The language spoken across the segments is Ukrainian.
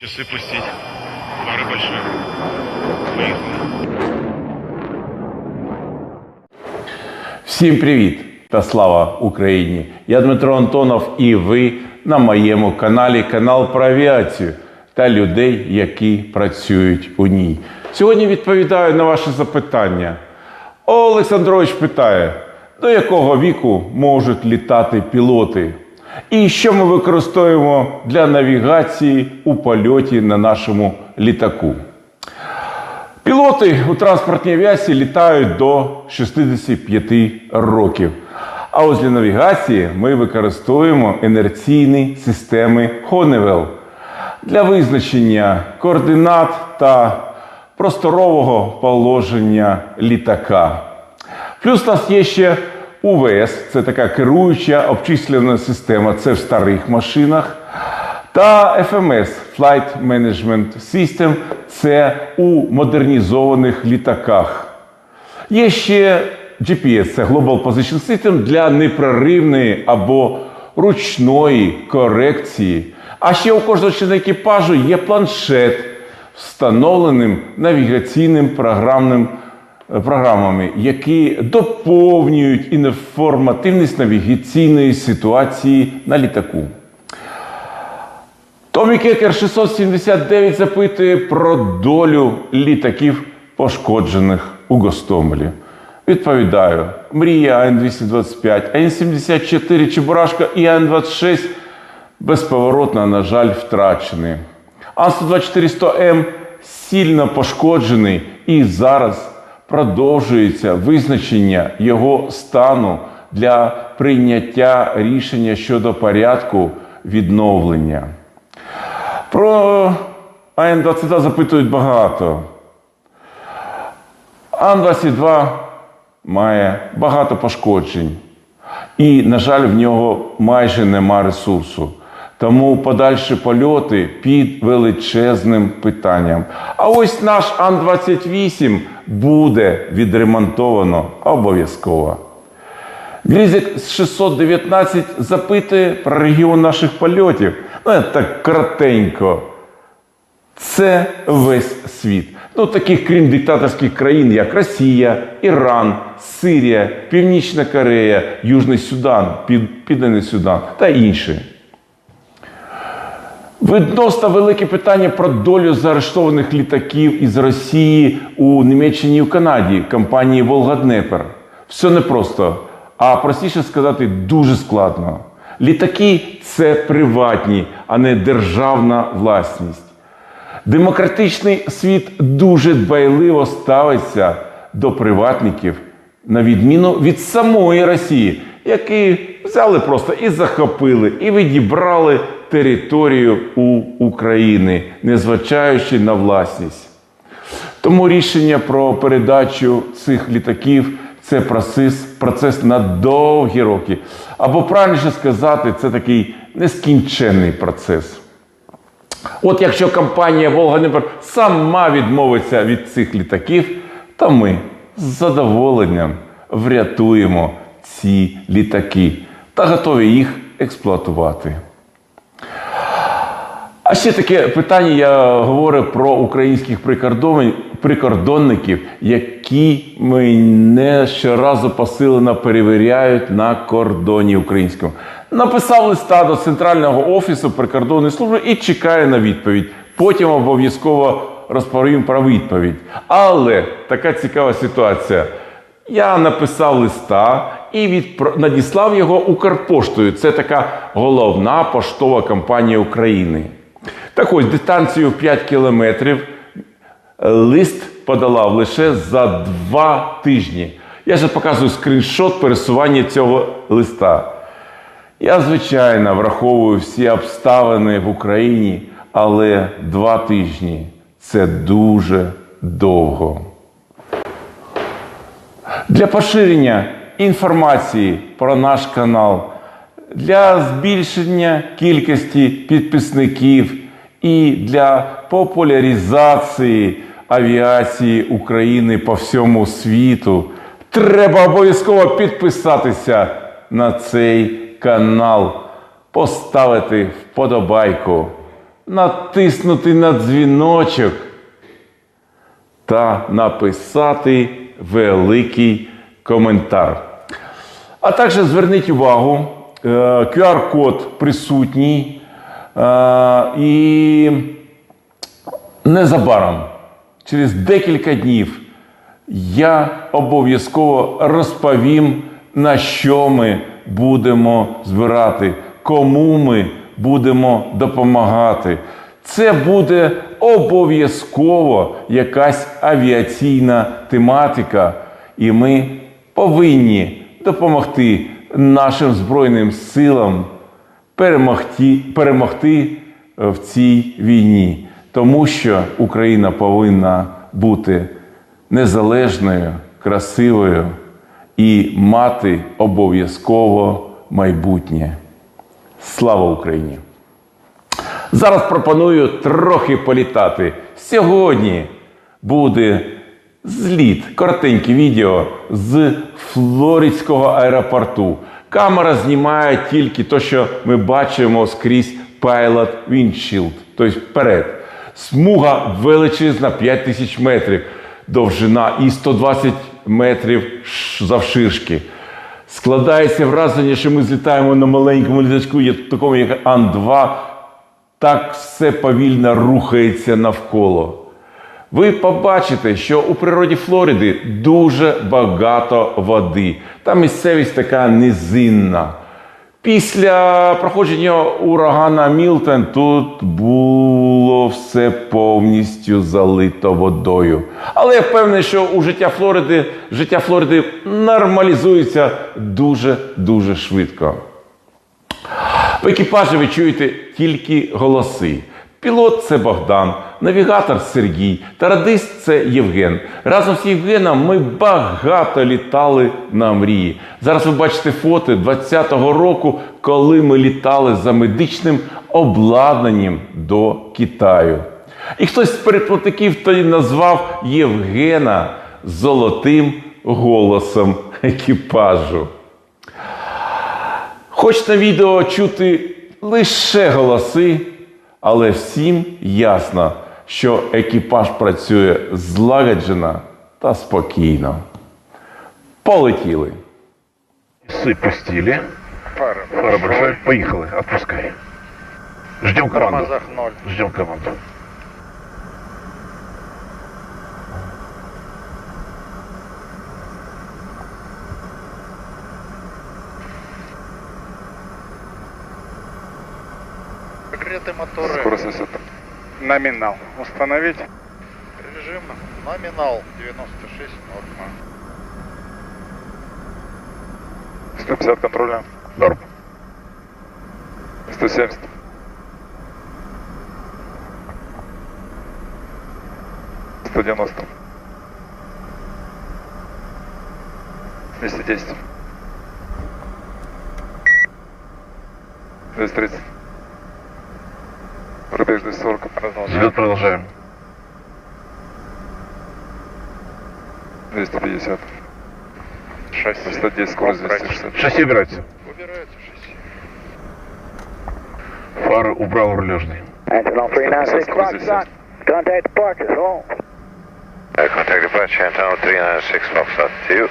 Часы пустить. Пары большие. Поехали. Всім привіт та слава Україні! Я Дмитро Антонов і ви на моєму каналі канал про авіацію та людей, які працюють у ній. Сьогодні відповідаю на ваші запитання. Олександрович питає, до якого віку можуть літати пілоти? І що ми використовуємо для навігації у польоті на нашому літаку? Пілоти у транспортній авіації літають до 65 років. А ось для навігації ми використовуємо інерційні системи Honeywell для визначення координат та просторового положення літака. Плюс у нас є ще УВС, це така керуюча обчислювана система, це в старих машинах. Та FMS Flight Management System це у модернізованих літаках. Є ще GPS, це Global Position System для непреривної або ручної корекції. А ще у кожного члена екіпажу є планшет, встановленим навігаційним програмним програмами, які доповнюють інформативність навігаційної ситуації на літаку. Томі Кекер 679 запитує про долю літаків, пошкоджених у Гостомелі. Відповідаю: Мрія АН-225, АН-74 Чебурашка і АН-26 безповоротно, на жаль, втрачені. Ан-124-100М сильно пошкоджений і зараз продовжується визначення його стану для прийняття рішення щодо порядку відновлення. Про АН-22 запитують багато. Ан-22 має багато пошкоджень. І, на жаль, в нього майже нема ресурсу. Тому подальші польоти під величезним питанням. А ось наш Ан-28 буде відремонтовано обов'язково. Грізик з 619 запитує про регіон наших польотів. Ну, я так коротенько. Це весь світ. Ну, таких крім диктаторських країн, як Росія, Іран, Сирія, Північна Корея, Южний Судан, Південний Судан та інші. Відносно велике питання про долю заарештованих літаків із Росії у Німеччині і в Канаді компанії Волгаднепер. Все непросто, а простіше сказати, дуже складно. Літаки це приватні, а не державна власність. Демократичний світ дуже дбайливо ставиться до приватників, на відміну від самої Росії, які взяли просто і захопили, і відібрали територію у України, незважаючи на власність. Тому рішення про передачу цих літаків це процес, процес на довгі роки. Або правильніше сказати, це такий нескінченний процес. От якщо компанія Волганебер сама відмовиться від цих літаків, то ми з задоволенням врятуємо ці літаки та готові їх експлуатувати. А ще таке питання я говорю про українських прикордонників, які мене щоразу посилено перевіряють на кордоні українському. Написав листа до центрального офісу прикордонної служби і чекаю на відповідь. Потім обов'язково розповім про відповідь. Але така цікава ситуація. Я написав листа і відпро- надіслав його Укрпоштою. Це така головна поштова компанія України. Так ось дистанцію 5 кілометрів лист подолав лише за два тижні. Я же показую скріншот пересування цього листа. Я, звичайно, враховую всі обставини в Україні, але два тижні це дуже довго. Для поширення інформації про наш канал, для збільшення кількості підписників і для популяризації авіації України по всьому світу треба обов'язково підписатися на цей канал, поставити вподобайку. натиснути на дзвіночок та написати великий коментар. А також зверніть увагу, е, QR-код присутній. Е, І незабаром, через декілька днів, я обов'язково розповім, на що ми будемо збирати, кому ми будемо допомагати. Це буде обов'язково якась авіаційна тематика, і ми повинні допомогти нашим Збройним силам перемогти, перемогти е, в цій війні, тому що Україна повинна бути незалежною, красивою і мати обов'язково майбутнє. Слава Україні! Зараз пропоную трохи політати. Сьогодні буде зліт, коротеньке відео з Флоридського аеропорту. Камера знімає тільки те, що ми бачимо скрізь Pilot Windshield, тобто вперед. Смуга величезна 5 тисяч метрів довжина і 120 метрів завширшки. Складається враження, що ми злітаємо на маленькому літачку, є такому як Ан-2, так все повільно рухається навколо. Ви побачите, що у природі Флориди дуже багато води. Там місцевість така низинна. Після проходження урагана Мілтон тут було все повністю залито водою. Але я впевнений, що у життя Флориди, життя Флориди нормалізується дуже-дуже швидко. В екіпажі ви чуєте тільки голоси. Пілот це Богдан, навігатор Сергій та радист це Євген. Разом з Євгеном ми багато літали на мрії. Зараз ви бачите фото 20-го року, коли ми літали за медичним обладнанням до Китаю. І хтось з переплатників тоді назвав Євгена золотим голосом екіпажу. Хоч на відео чути лише голоси, але всім ясно, що екіпаж працює злагоджено та спокійно. Полетіли. Часы пустили. Пара. Пара большая. Поехали. Отпускай. Ждем команду. Ждем команду. Закрыты моторы. Скорость высота. Номинал. Установить. Режим номинал 96 норма. 150 контроля. Норм. 170. Сто девяносто. Двести десять. Двести тридцать. Рубежный 40, продолжаем. Взлет продолжаем. 250. Шасси. 110, скорость 260. Шасси убирайте. Убирайте шасси. Фары убрал рулежный. Uh, contact Park is home. Uh, contact departure, Antonio 396, Foxtrot 2.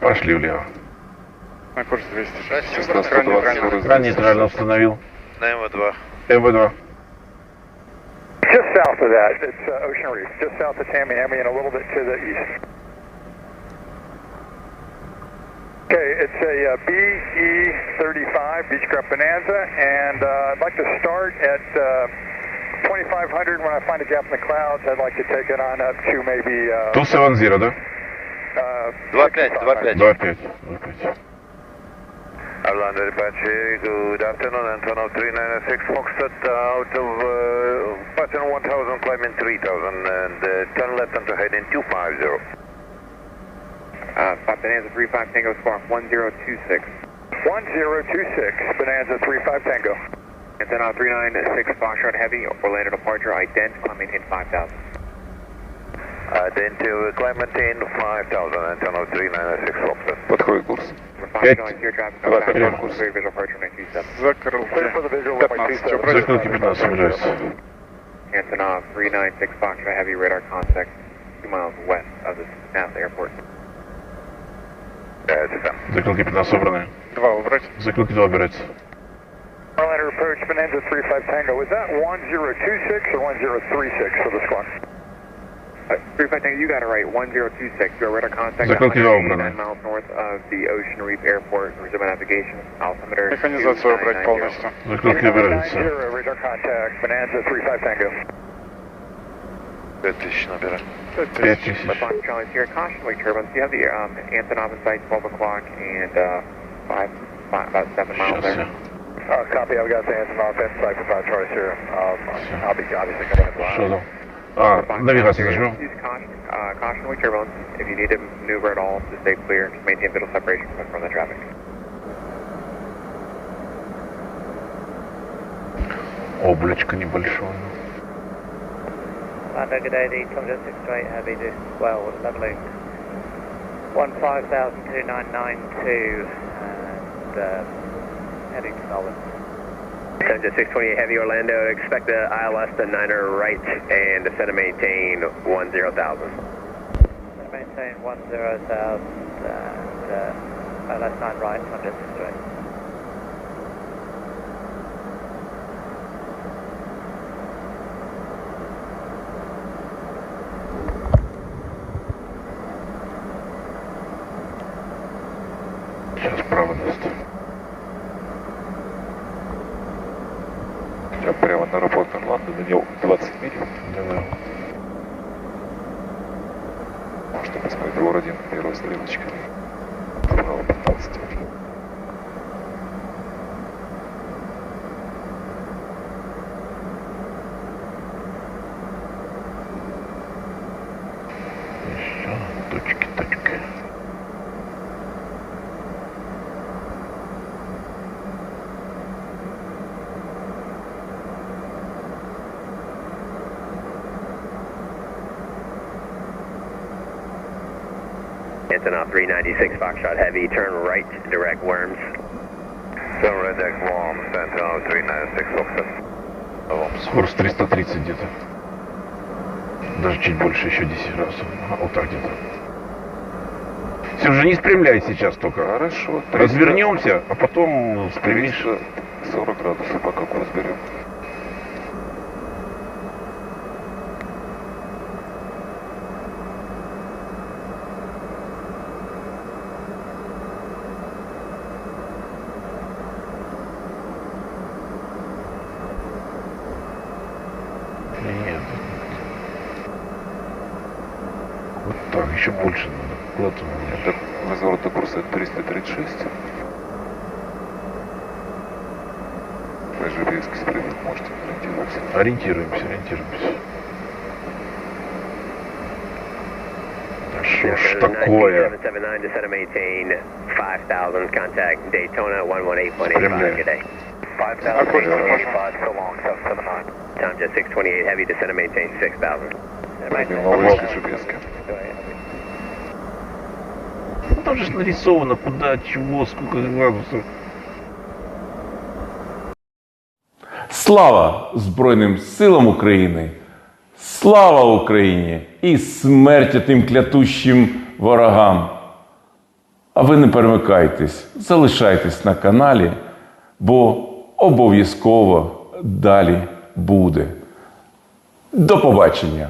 Пошли влево. На курс 206. Ранее нейтрально установил. На МВ-2. Just south of that, it's uh, Ocean Reef. Just south of Tamiami and a little bit to the east. Okay, it's a uh, BE-35 Beechcraft Bonanza, and uh, I'd like to start at uh, 2500. When I find a gap in the clouds, I'd like to take it on up to maybe uh, 270, да? uh, 25, 25. 2,5. 2,5. Orlando departure, good afternoon, Antonov 396 Foxtrot out of uh, pattern 1000, climbing 3000, and uh, turn left onto heading 250. Uh, Five Bonanza 35 Tango Spark 1026. 1026 Bonanza 35 Tango. Antenna 396 Foxtrot Heavy, Orlando departure, ident, climbing in 5000. Uh, then to climate in 5000, Antonov 396 Foxtrot. Подходит курс. Пять. Here, traffic, Два, contact, прямо. one, three, visual approach, runway 27. Закрылки. 15. Обратно. Закрылки 15, сомневаюсь. Antonov 396 Foxtrot Heavy radar contact 2 miles west of the NASA airport. Закрылки 15 собраны. Два убрать. Закрылки 2 убираются. Orlander approach, Bonanza 35 Tango. Was that 1026 or 1036 for the squawk? Uh, 35 Tango, you got it right. 1026. Your radar contact Закрылки 2 убраны. 189 miles north of the Ocean Reef Airport. Resume navigation. Altimeter. Механизацию убрать 2990. полностью. Закрылки убираются. 90, radar contact, Bonanza 35 Tango. 5000 набираем. 5000. Response Charlie here. Caution wake turbulence. You have the um, Antonov in sight 12 o'clock and uh, five, five, about 7 miles Сейчас there. я. Uh, copy, I've got the Antonov inside for 5 Charlie here. Um, I'll be obviously coming in Что live. там? А, Response навигацию Charlie here. нажмем. Use caution, uh, caution wake turbulence. If you need to maneuver at all to stay clear, just maintain visual separation from, from the traffic. Облачко небольшое. Lando, good day, the Tonga 628 Heavy, this well, leveling 15,292 and uh, heading to Melbourne. Tonga 628 Heavy Orlando, expect the ILS to niner right and descend and maintain 10,000. Maintain 10,000 and uh, LS 9 right, Tonga 628. точки, точки. Antonov 396 Foxtrot Heavy, turn right, direct worms. So Red Deck Warm, Sentinel 396 Foxtrot. Скорость 330 где-то. Даже чуть больше, еще 10 раз. А, Вот так где-то. Все же не спрямляй сейчас только. Хорошо. 300. Развернемся, а потом спрямишь. 340 градусов пока разберем. Нет. там еще больше надо. Куда там меня? Это разворот курса 336. Вы же близко спрыгнуть можете ориентироваться. Ориентируемся, ориентируемся. Да что ж такое? Спрямляю. Time just 628, heavy descent maintain 6000. Пробил на вышке GPS. Ну, там же нарисовано, куда, чего, сколько градусов. Слава Збройним силам України! Слава Україні! І смерть тим клятущим ворогам! А ви не перемикайтесь, залишайтесь на каналі, бо обов'язково далі буде. До побачення!